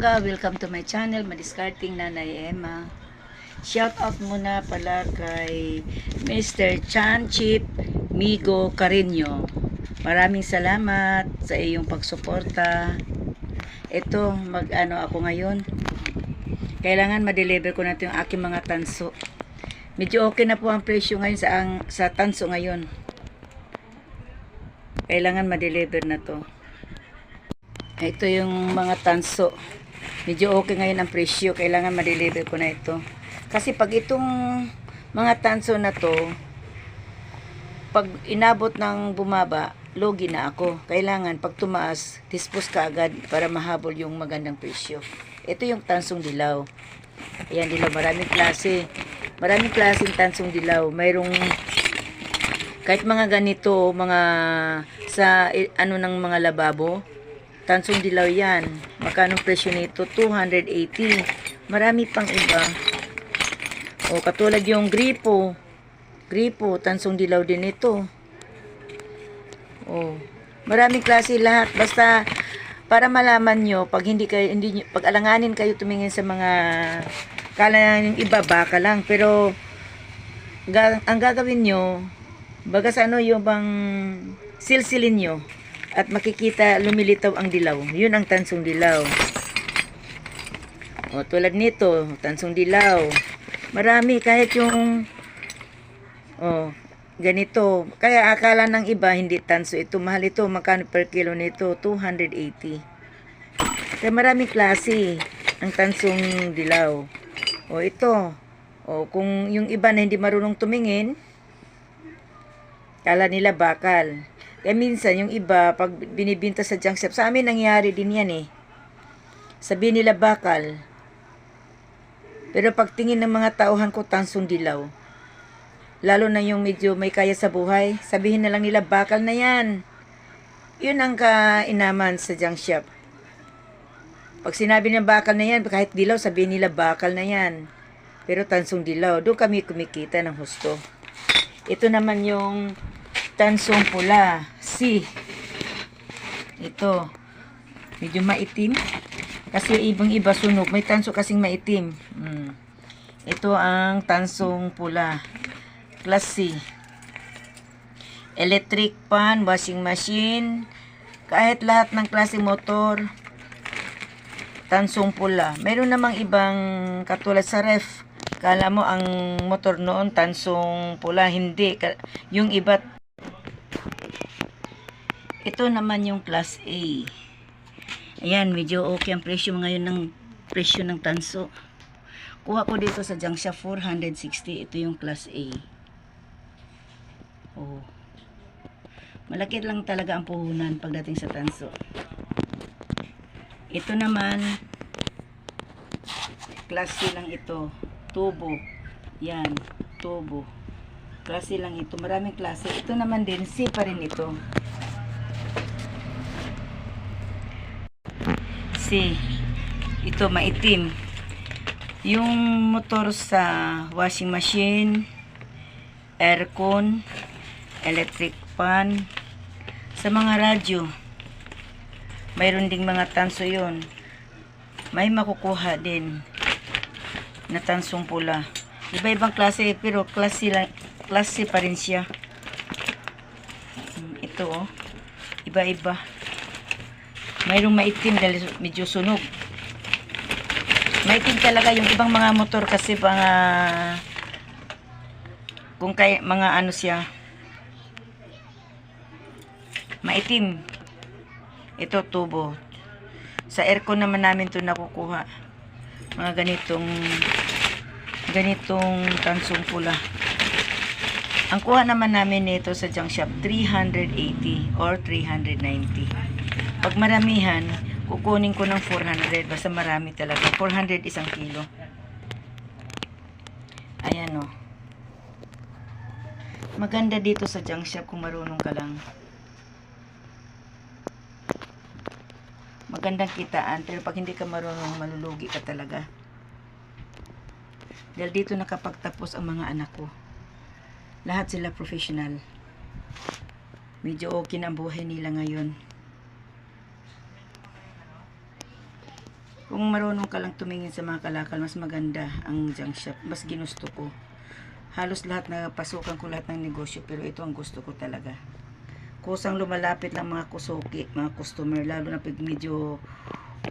Palangga, welcome to my channel, Madiscarding Nanay Emma. Shout out muna pala kay Mr. Chan Chip Migo Carino. Maraming salamat sa iyong pagsuporta. Ito, mag-ano ako ngayon. Kailangan ma-deliver ko na ito yung aking mga tanso. Medyo okay na po ang presyo ngayon sa, ang, sa tanso ngayon. Kailangan ma-deliver na to. Ito yung mga tanso. Medyo okay ngayon ang presyo. Kailangan ma-deliver ko na ito. Kasi pag itong mga tanso na to, pag inabot ng bumaba, logi na ako. Kailangan pag tumaas, dispose ka agad para mahabol yung magandang presyo. Ito yung tansong dilaw. Ayan, dilaw. Maraming klase. Maraming klaseng tansong dilaw. Mayroong kahit mga ganito, mga sa eh, ano ng mga lababo, tansong dilaw yan. Magkano presyo nito? 280. Marami pang iba. O katulad yung gripo. Gripo, tansong dilaw din ito. O, maraming klase lahat. Basta para malaman nyo, pag hindi kayo, hindi pag alanganin kayo tumingin sa mga kala yung iba, baka lang. Pero, ga, ang gagawin nyo, baga sa ano yung bang silsilin nyo at makikita lumilitaw ang dilaw. Yun ang tansong dilaw. O, tulad nito, tansong dilaw. Marami, kahit yung, o, ganito. Kaya akala ng iba, hindi tanso ito. Mahal ito, magkano per kilo nito? 280. Kaya maraming klase ang tansong dilaw. O, ito. O, kung yung iba na hindi marunong tumingin, kala nila bakal. Kaya minsan, yung iba, pag binibinta sa junk shop, sa amin nangyari din yan eh. Sabi nila bakal. Pero pagtingin ng mga tauhan ko, tansong dilaw. Lalo na yung medyo may kaya sa buhay, sabihin na lang nila, bakal na yan. Yun ang kainaman sa junk shop. Pag sinabi ng bakal na yan, kahit dilaw, sabihin nila, bakal na yan. Pero tansong dilaw, doon kami kumikita ng husto. Ito naman yung tansong pula. Si. Ito. Medyo maitim. Kasi ibang iba sunog. May tanso kasing maitim. Mm. Ito ang tansong pula. Class C. Electric pan, washing machine. Kahit lahat ng klase motor. Tansong pula. Meron namang ibang katulad sa ref. Kala mo ang motor noon tansong pula. Hindi. Yung iba ito naman yung class A. Ayan, medyo okay ang presyo ngayon ng presyo ng tanso. Kuha ko dito sa Jangsha 460. Ito yung class A. Oh. Malaki lang talaga ang puhunan pagdating sa tanso. Ito naman class C lang ito. Tubo. Yan, tubo. Klase lang ito. Maraming klase. Ito naman din, C pa rin ito. C. Ito, maitim. Yung motor sa washing machine, aircon, electric fan, sa mga radyo, mayroon ding mga tanso yon May makukuha din na tansong pula. Iba-ibang klase, pero klase, lang, klase pa rin siya. Hmm, Ito oh, iba-iba. Mayroong maitim dahil medyo sunog. Maitim talaga yung ibang mga motor kasi mga kung kay mga ano siya maitim. Ito tubo. Sa aircon naman namin to nakukuha. Mga ganitong ganitong tansong pula. Ang kuha naman namin nito sa junk shop 380 or 390. Pag maramihan, kukunin ko ng 400. Basta marami talaga. 400 isang kilo. Ayan o. Maganda dito sa junk shop kung marunong ka lang. Magandang kitaan. Pero pag hindi ka marunong, malulugi ka talaga. Dahil dito nakapagtapos ang mga anak ko. Lahat sila professional. Medyo okay na buhay nila ngayon. Kung marunong ka lang tumingin sa mga kalakal, mas maganda ang junk shop. Mas ginusto ko. Halos lahat na pasukan ko lahat ng negosyo, pero ito ang gusto ko talaga. Kusang lumalapit lang mga kusuki, mga customer, lalo na pag medyo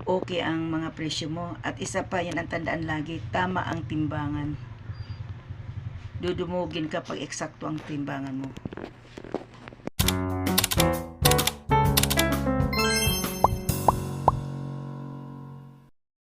okay ang mga presyo mo. At isa pa, yan ang tandaan lagi, tama ang timbangan. Dudumugin ka pag eksakto ang timbangan mo.